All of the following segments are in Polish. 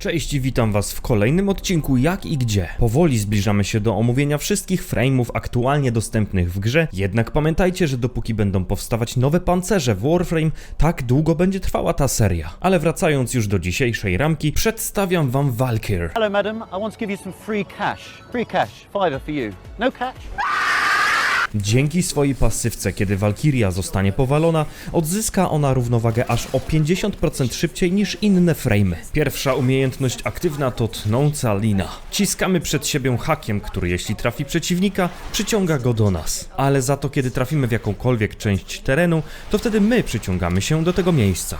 Cześć witam was w kolejnym odcinku Jak i Gdzie. Powoli zbliżamy się do omówienia wszystkich frame'ów aktualnie dostępnych w grze, jednak pamiętajcie, że dopóki będą powstawać nowe pancerze w Warframe, tak długo będzie trwała ta seria. Ale wracając już do dzisiejszej ramki, przedstawiam wam Valkyr. Hello, madam. I want to give you some free cash. Free cash. Fiver for you. No cash? Dzięki swojej pasywce, kiedy Valkyria zostanie powalona, odzyska ona równowagę aż o 50% szybciej niż inne frame'y. Pierwsza umiejętność aktywna to tnąca lina. Ciskamy przed siebie hakiem, który jeśli trafi przeciwnika, przyciąga go do nas. Ale za to, kiedy trafimy w jakąkolwiek część terenu, to wtedy my przyciągamy się do tego miejsca.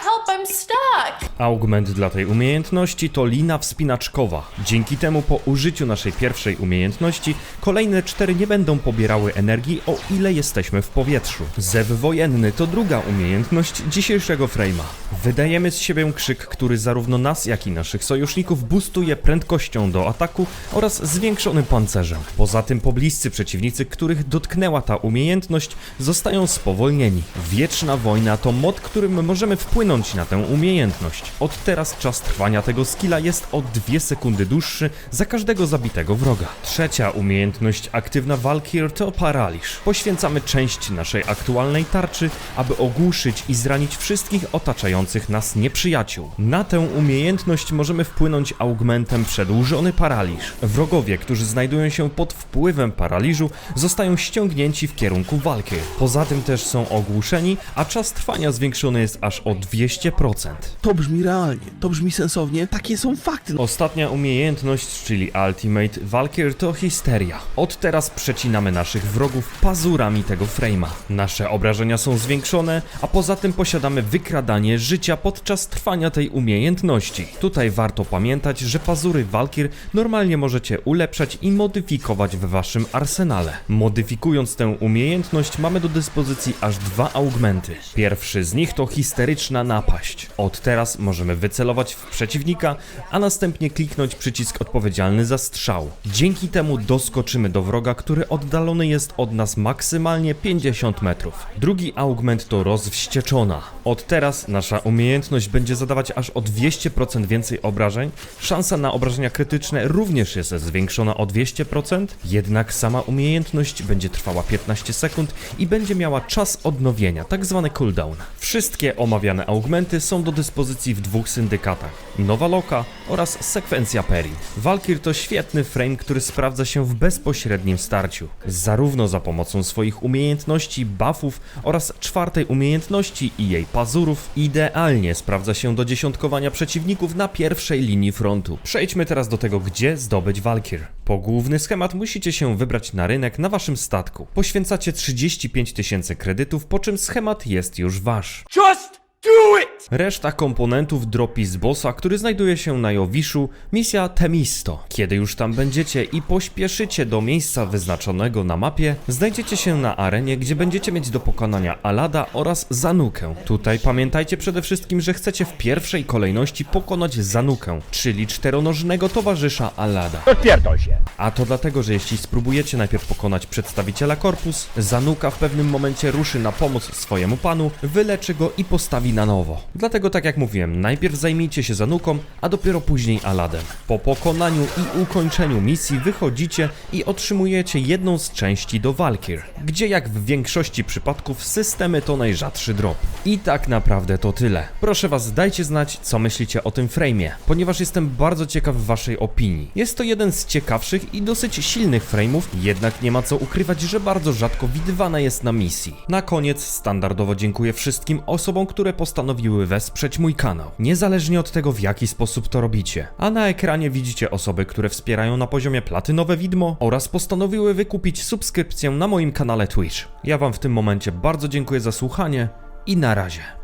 Help, I'm stuck! Augment dla tej umiejętności to lina wspinaczkowa. Dzięki temu po użyciu naszej pierwszej umiejętności kolejne cztery nie będą pobierały energii o ile jesteśmy w powietrzu. Zew wojenny to druga umiejętność dzisiejszego frame'a. Wydajemy z siebie krzyk, który zarówno nas, jak i naszych sojuszników boostuje prędkością do ataku oraz zwiększonym pancerzem. Poza tym pobliscy przeciwnicy, których dotknęła ta umiejętność, zostają spowolnieni. Wieczna wojna to mod, którym możemy wpłynąć na tę umiejętność. Od teraz czas trwania tego skilla jest o 2 sekundy dłuższy za każdego zabitego wroga. Trzecia umiejętność aktywna Valkyr to paraliż. Poświęcamy część naszej aktualnej tarczy, aby ogłuszyć i zranić wszystkich otaczających nas nieprzyjaciół. Na tę umiejętność możemy wpłynąć augmentem przedłużony paraliż. Wrogowie, którzy znajdują się pod wpływem paraliżu, zostają ściągnięci w kierunku walki. Poza tym też są ogłuszeni, a czas trwania zwiększony jest aż o 200%. To brzmi realnie, to brzmi sensownie, takie są fakty. Ostatnia umiejętność, czyli Ultimate Valkyr to histeria. Od teraz przecinamy naszych wrogów pazurami tego frame'a. Nasze obrażenia są zwiększone, a poza tym posiadamy wykradanie życia podczas trwania tej umiejętności. Tutaj warto pamiętać, że pazury Valkyr normalnie możecie ulepszać i modyfikować w waszym arsenale. Modyfikując tę umiejętność mamy do dyspozycji aż dwa augmenty. Pierwszy z nich to histeryczna napaść. Od teraz możemy wycelować w przeciwnika, a następnie kliknąć przycisk odpowiedzialny za strzał. Dzięki temu doskoczymy do wroga, który oddalony jest od nas maksymalnie 50 metrów. Drugi augment to rozwścieczona. Od teraz nasza umiejętność będzie zadawać aż o 200% więcej obrażeń. Szansa na obrażenia krytyczne również jest zwiększona o 200%, jednak sama umiejętność będzie trwała 15 sekund i będzie miała czas odnowienia, tak zwany cooldown. Wszystkie omawiane augmenty są do dyspozycji w dwóch syndykatach: Nowa Loka oraz sekwencja Peri. Valkyr to świetny frame, który sprawdza się w bezpośrednim starciu. Zarówno za pomocą swoich umiejętności, buffów oraz czwartej umiejętności i jej pazurów, idealnie sprawdza się do dziesiątkowania przeciwników na pierwszej linii frontu. Przejdźmy teraz do tego, gdzie zdobyć Valkyr. Po główny schemat musicie się wybrać na rynek na waszym statku. Poświęcacie 35 tysięcy kredytów, po czym schemat jest już wasz. Reszta komponentów dropi z bossa, który znajduje się na Jowiszu, misja Temisto. Kiedy już tam będziecie i pośpieszycie do miejsca wyznaczonego na mapie, znajdziecie się na arenie, gdzie będziecie mieć do pokonania Alada oraz Zanukę. Tutaj pamiętajcie przede wszystkim, że chcecie w pierwszej kolejności pokonać Zanukę, czyli czteronożnego towarzysza Alada. Odpierdol się. A to dlatego, że jeśli spróbujecie najpierw pokonać przedstawiciela korpus, Zanuka w pewnym momencie ruszy na pomoc swojemu panu, wyleczy go i postawi na nowo. Dlatego tak jak mówiłem, najpierw zajmijcie się Zanuką, a dopiero później Aladem. Po pokonaniu i ukończeniu misji wychodzicie i otrzymujecie jedną z części do Valkyr, gdzie jak w większości przypadków systemy to najrzadszy drop. I tak naprawdę to tyle. Proszę was, dajcie znać, co myślicie o tym frame'ie, ponieważ jestem bardzo ciekaw waszej opinii. Jest to jeden z ciekawszych i dosyć silnych frame'ów, jednak nie ma co ukrywać, że bardzo rzadko widywana jest na misji. Na koniec standardowo dziękuję wszystkim osobom, które postanowiły wesprzeć mój kanał, niezależnie od tego w jaki sposób to robicie. A na ekranie widzicie osoby, które wspierają na poziomie platynowe widmo oraz postanowiły wykupić subskrypcję na moim kanale Twitch. Ja wam w tym momencie bardzo dziękuję za słuchanie i na razie.